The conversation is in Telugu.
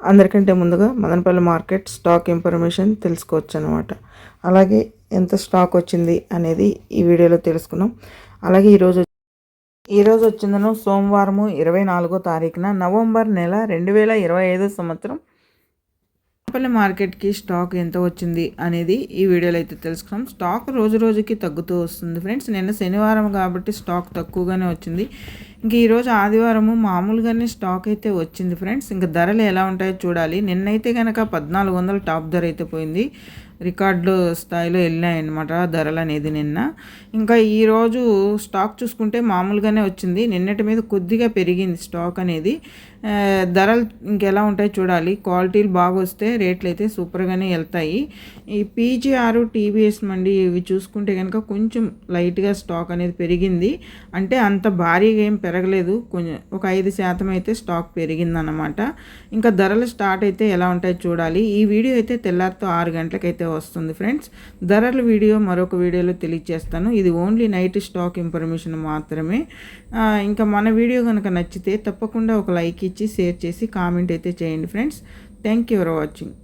అందరికంటే ముందుగా మదనపల్లి మార్కెట్ స్టాక్ ఇన్ఫర్మేషన్ తెలుసుకోవచ్చు అనమాట అలాగే ఎంత స్టాక్ వచ్చింది అనేది ఈ వీడియోలో తెలుసుకున్నాం. అలాగే ఈరోజు ఈరోజు వచ్చిందను సోమవారము ఇరవై నాలుగో తారీఖున నవంబర్ నెల రెండు వేల ఇరవై ఐదో సంవత్సరం. మదనపల్లి మార్కెట్కి స్టాక్ ఎంత వచ్చింది అనేది ఈ వీడియోలో అయితే తెలుసుకున్నాం. స్టాక్ రోజు రోజుకి తగ్గుతూ వస్తుంది ఫ్రెండ్స్. నిన్న శనివారం కాబట్టి స్టాక్ తక్కువగానే వచ్చింది. ఇంక ఈరోజు ఆదివారము మామూలుగానే స్టాక్ అయితే వచ్చింది ఫ్రెండ్స్ ఇంకా ధరలు ఎలా ఉంటాయో చూడాలి. నిన్నైతే కనుక పద్నాలుగు వందలు టాప్ ధర అయితే పోయింది. రికార్డు స్థాయిలో వెళ్ళాయన్నమాట ధరలు అనేది నిన్న. ఇంకా ఈరోజు స్టాక్ చూసుకుంటే మామూలుగానే వచ్చింది. నిన్నటి మీద కొద్దిగా పెరిగింది స్టాక్ అనేది. ధరలు ఇంకెలా ఉంటాయో చూడాలి. క్వాలిటీలు బాగా వస్తే రేట్లు అయితే సూపర్గానే వెళ్తాయి. ఈ పీజీఆర్ టీబీఎస్ మండి ఇవి చూసుకుంటే కనుక కొంచెం లైట్గా స్టాక్ అనేది పెరిగింది. అంటే అంత భారీగా ఏం పెరగలేదు. కొంచెం ఒక ఐదు శాతం అయితే స్టాక్ పెరిగిందన్నమాట. ఇంకా ధరలు స్టార్ట్ అయితే ఎలా ఉంటాయో చూడాలి. ఈ వీడియో అయితే తెల్లారితో ఆరు గంటలకైతే వస్తుంది ఫ్రెండ్స్. ధరల వీడియో మరొక వీడియోలో తెలియజేస్తాను ఇది ఓన్లీ నైట్ స్టాక్ ఇన్ఫర్మేషన్ మాత్రమే. ఇంకా మన వీడియో కనుక నచ్చితే తప్పకుండా ఒక లైక్ ఇచ్చి షేర్ చేసి కామెంట్ అయితే చేయండి friends. Thank you for watching.